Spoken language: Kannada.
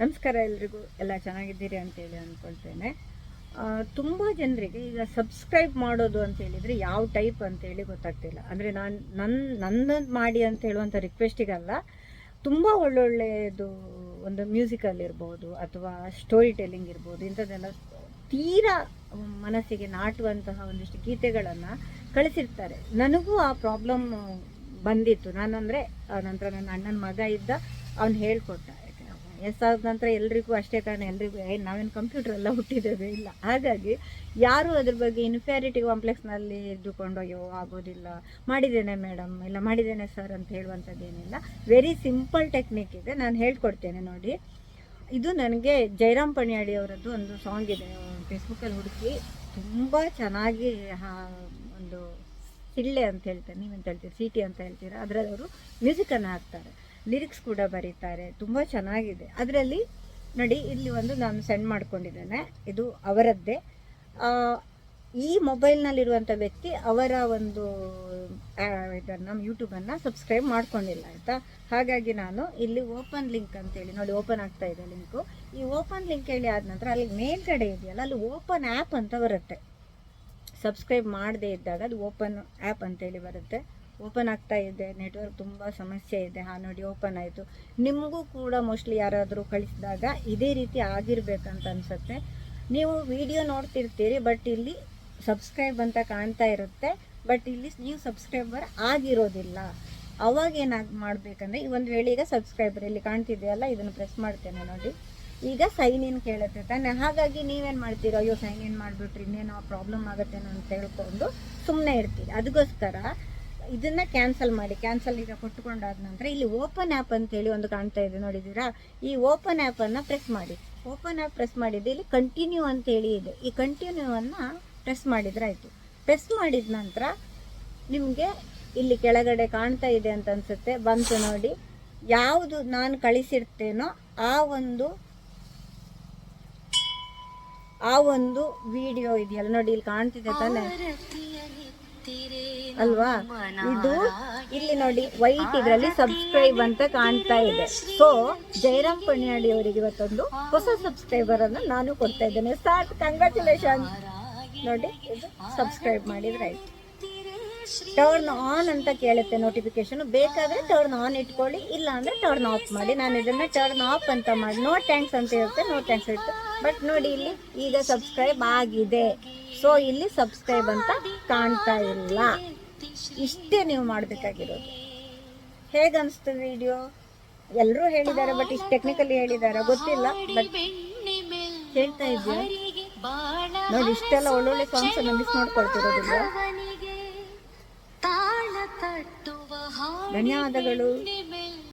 ನಮಸ್ಕಾರ ಎಲ್ರಿಗೂ. ಎಲ್ಲ ಚೆನ್ನಾಗಿದ್ದೀರಿ ಅಂತೇಳಿ ಅಂದ್ಕೊಳ್ತೇನೆ ತುಂಬ ಜನರಿಗೆ ಈಗ ಸಬ್ಸ್ಕ್ರೈಬ್ ಮಾಡೋದು ಅಂತ ಹೇಳಿದರೆ ಯಾವ ಟೈಪ್ ಅಂತೇಳಿ ಗೊತ್ತಾಗ್ತಿಲ್ಲ. ಅಂದರೆ ನಾನು ನನ್ನ ನನ್ನದು ಮಾಡಿ ಅಂತ ಹೇಳುವಂಥ ರಿಕ್ವೆಸ್ಟಿಗಲ್ಲ ತುಂಬ ಒಳ್ಳೊಳ್ಳೆಯದು ಒಂದು ಮ್ಯೂಸಿಕಲ್ ಇರ್ಬೋದು ಅಥವಾ ಸ್ಟೋರಿ ಟೆಲ್ಲಿಂಗ್ ಇರ್ಬೋದು, ಇಂಥದ್ದೆಲ್ಲ ತೀರಾ ಮನಸ್ಸಿಗೆ ನಾಟುವಂತಹ ಒಂದಿಷ್ಟು ಗೀತೆಗಳನ್ನು ಕಳಿಸಿರ್ತಾರೆ. ನನಗೂ ಆ ಪ್ರಾಬ್ಲಮ್ ಬಂದಿತ್ತು. ನಾನಂದರೆ ನಂತರ ನನ್ನ ಅಣ್ಣನ ಮಗ ಇದ್ದ, ಅವನು ಹೇಳ್ಕೊಟ್ಟ. ಎಷ್ಟಾದ ನಂತರ ಎಲ್ರಿಗೂ ಅಷ್ಟೇ ಕಾರಣ ಎಲ್ರಿಗೂ, ಏ, ನಾವೇನು ಕಂಪ್ಯೂಟರ್ ಎಲ್ಲ ಹುಟ್ಟಿದ್ದೇವೆ? ಇಲ್ಲ. ಹಾಗಾಗಿ ಯಾರು ಅದ್ರ ಬಗ್ಗೆ ಇನ್ಫ್ಯಾರಿಟಿ ಕಾಂಪ್ಲೆಕ್ಸ್ನಲ್ಲಿ ಇದ್ದುಕೊಂಡು ಅಯ್ಯೋ ಆಗೋದಿಲ್ಲ. ಮಾಡಿದ್ದೇನೆ ಮೇಡಮ್ ಇಲ್ಲ, ಮಾಡಿದ್ದೇನೆ ಸರ್ ಅಂತ ಹೇಳುವಂಥದ್ದೇನಿಲ್ಲ. ವೆರಿ ಸಿಂಪಲ್ ಟೆಕ್ನಿಕ್ ಇದೆ. ನಾನು ಹೇಳ್ಕೊಡ್ತೇನೆ ನೋಡಿ. ಇದು ನನಗೆ ಜೈರಾಮ್ ಪಣಿಯಾಡಿ ಅವರದ್ದು ಒಂದು ಸಾಂಗ್ ಇದೆ. ಫೇಸ್ಬುಕ್ಕಲ್ಲಿ ಹುಡುಕಿ ತುಂಬ ಚೆನ್ನಾಗಿ ಒಂದು ಸಿಳ್ಳೆ ಅಂತ ಹೇಳ್ತಾರೆ ನೀವೆಂತ ಹೇಳ್ತೀರಿ? ಸಿಟಿ ಅಂತ ಹೇಳ್ತೀರಾ? ಅದರಲ್ಲಿ ಅವರು ಮ್ಯೂಸಿಕನ್ನು ಹಾಕ್ತಾರೆ. ಲಿರಿಕ್ಸ್ ಕೂಡ ಬರೀತಾರೆ. ತುಂಬ ಚೆನ್ನಾಗಿದೆ. ಅದರಲ್ಲಿ ನೋಡಿ, ಇಲ್ಲಿ ಒಂದು ನಾನು ಸೆಂಡ್ ಮಾಡ್ಕೊಂಡಿದ್ದೇನೆ. ಇದು ಅವರದ್ದೇ. ಈ ಮೊಬೈಲ್ನಲ್ಲಿರುವಂಥ ವ್ಯಕ್ತಿ ಅವರ ಒಂದು ಇದನ್ನು ಯೂಟ್ಯೂಬನ್ನು ಸಬ್ಸ್ಕ್ರೈಬ್ ಮಾಡ್ಕೊಂಡಿಲ್ಲ, ಆಯಿತಾ? ಹಾಗಾಗಿ ನಾನು ಇಲ್ಲಿ ಓಪನ್ ಲಿಂಕ್ ಅಂತೇಳಿ, ನೋಡಿ ಓಪನ್ ಆಗ್ತಾ ಇದೆ ಲಿಂಕು ಈ ಓಪನ್ ಲಿಂಕ್ ಹೇಳಿ ಆದ ನಂತರ ಅಲ್ಲಿ ಮೇಲ್ಗಡೆ ಇದೆಯಲ್ಲ, ಅಲ್ಲಿ ಓಪನ್ ಆ್ಯಪ್ ಅಂತ ಬರುತ್ತೆ. ಸಬ್ಸ್ಕ್ರೈಬ್ ಮಾಡದೇ ಇದ್ದಾಗ ಅದು ಓಪನ್ ಆ್ಯಪ್ ಅಂತೇಳಿ ಬರುತ್ತೆ. ಓಪನ್ ಆಗ್ತಾ ಇದೆ, ನೆಟ್ವರ್ಕ್ ತುಂಬ ಸಮಸ್ಯೆ ಇದೆ. ಹಾಂ, ನೋಡಿ, ಓಪನ್ ಆಯಿತು. ನಿಮಗೂ ಕೂಡ ಮೋಸ್ಟ್ಲಿ ಯಾರಾದರೂ ಕಳಿಸಿದಾಗ ಇದೇ ರೀತಿ ಆಗಿರ್ಬೇಕಂತ ಅನಿಸುತ್ತೆ. ನೀವು ವಿಡಿಯೋ ನೋಡ್ತಿರ್ತೀರಿ, ಬಟ್ ಇಲ್ಲಿ ಸಬ್ಸ್ಕ್ರೈಬ್ ಅಂತ ಕಾಣ್ತಾ ಇರುತ್ತೆ. ಬಟ್ ಇಲ್ಲಿ ನೀವು ಸಬ್ಸ್ಕ್ರೈಬರ್ ಆಗಿರೋದಿಲ್ಲ. ಅವಾಗ ಏನಾಗಿ, ಮಾಡಬೇಕಂದ್ರೆ, ಈ ಒಂದು ವೇಳೆ ಈಗ ಸಬ್ಸ್ಕ್ರೈಬರ್ ಇಲ್ಲಿ ಕಾಣ್ತಿದೆಯಲ್ಲ, ಇದನ್ನು ಪ್ರೆಸ್ ಮಾಡ್ತೇನೆ ನೋಡಿ. ಈಗ ಸೈನ್ ಇನ್ ಕೇಳುತ್ತೆ ತಾನೆ. ಹಾಗಾಗಿ ನೀವೇನು ಮಾಡ್ತೀರೋ? ಅಯ್ಯೋ ಸೈನ್ ಇನ್ ಮಾಡಿಬಿಟ್ರಿ ಇನ್ನೇನೋ ಪ್ರಾಬ್ಲಮ್ ಆಗುತ್ತೇನೋ ಅಂತ ಹೇಳ್ಕೊಂಡು ಸುಮ್ಮನೆ ಇರ್ತೀರಿ. ಅದಕ್ಕೋಸ್ಕರ ಇದನ್ನ ಕ್ಯಾನ್ಸಲ್ ಮಾಡಿ ಕ್ಯಾನ್ಸಲ್ ಈಗ ಕೊಟ್ಟುಕೊಂಡಾದ ನಂತರ ಇಲ್ಲಿ ಓಪನ್ ಆ್ಯಪ್ ಅಂತೇಳಿ ಒಂದು ಕಾಣ್ತಾ ಇದೆ, ನೋಡಿದ್ದೀರಾ? ಈ ಓಪನ್ ಆ್ಯಪನ್ನು ಪ್ರೆಸ್ ಮಾಡಿ. ಓಪನ್ ಆ್ಯಪ್ ಪ್ರೆಸ್ ಮಾಡಿದ್ದು ಇಲ್ಲಿ ಕಂಟಿನ್ಯೂ ಅಂತೇಳಿ ಇದೆ. ಈ ಕಂಟಿನ್ಯೂವನ್ನು ಪ್ರೆಸ್ ಮಾಡಿದ್ರೆ ಆಯಿತು ಪ್ರೆಸ್ ಮಾಡಿದ ನಂತರ ನಿಮಗೆ ಇಲ್ಲಿ ಕೆಳಗಡೆ ಕಾಣ್ತಾ ಇದೆ ಅಂತ ಅನ್ಸುತ್ತೆ. ಬಂತು ನೋಡಿ. ಯಾವುದು ನಾನು ಕಳಿಸಿರ್ತೇನೋ ಆ ಒಂದು ಆ ಒಂದು ವಿಡಿಯೋ ಇದೆಯಲ್ಲ ನೋಡಿ, ಇಲ್ಲಿ ಕಾಣ್ತಿದೆ ತಾನೆ? ಅಲ್ವಾ? ಇದು ಇಲ್ಲಿ ನೋಡಿ ವೈಟ್ ಇದರಲ್ಲಿ ಸಬ್ಸ್ಕ್ರೈಬ್ ಅಂತ ಕಾಣ್ತಾ ಇದೆ. ಸೊ ಜಯರಾಮ್ ಪಣಿಯಾಡಿ ಅವರಿಗೆ ಇವತ್ತೊಂದು ಹೊಸ ಸಬ್ಸ್ಕ್ರೈಬರ್ ಅನ್ನು ನಾನು ಕೊಡ್ತಾ ಇದ್ದೇನೆ. ಸ್ಟಾರ್ಟ್ ಕಂಗ್ರ್ಯಾಚುಲೇಷನ್ ನೋಡಿ ಇದು ಸಬ್ಸ್ಕ್ರೈಬ್ ಮಾಡಿದ್ರೆ ಆಯ್ತು. ಟರ್ನ್ ಆನ್ ಅಂತ ಕೇಳುತ್ತೆ ನೋಟಿಫಿಕೇಶನ್ ಬೇಕಾದ್ರೆ ಟರ್ನ್ ಆನ್ ಇಟ್ಕೊಳ್ಳಿ ಇಲ್ಲ ಅಂದ್ರೆ ಟರ್ನ್ ಆಫ್ ಮಾಡಿ. ನಾನು ಇದನ್ನ ಟರ್ನ್ ಆಫ್ ಅಂತ ಮಾಡಿ. ನೋ ಥ್ಯಾಂಕ್ಸ್ ಅಂತ ಇರುತ್ತೆ ನೋ ಥ್ಯಾಂಕ್ಸ್ ಇರುತ್ತೆ. ಬಟ್ ನೋಡಿ ಇಲ್ಲಿ ಈಗ ಸಬ್ಸ್ಕ್ರೈಬ್ ಆಗಿದೆ. ಸೊ ಇಲ್ಲಿ ಸಬ್ಸ್ಕ್ರೈಬ್ ಅಂತ ಕಾಣ್ತಾ ಇಲ್ಲ. ಇಷ್ಟೇ ನೀವು ಮಾಡಬೇಕಾಗಿರೋದು. ಹೇಗನ್ಸ್ತು ವಿಡಿಯೋ ಎಲ್ಲರೂ ಹೇಳಿದ್ದಾರೆ ಬಟ್ ಇಷ್ಟು ಟೆಕ್ನಿಕಲಿ ಹೇಳಿದ್ದಾರೆ? ಗೊತ್ತಿಲ್ಲ ಬಟ್ ಹೇಳ್ತಾ ಇದ್ದೀವಿ ನೋಡಿ ಇಷ್ಟೆಲ್ಲ ಒಳ್ಳೊಳ್ಳೆ ಸಾಂಗ್ಸ್ ಅನ್ನು ಮಿಸ್ ಮಾಡ್ಕೊಳ್ತಿರೋದಿಲ್ಲ ಧನ್ಯವಾದಗಳು.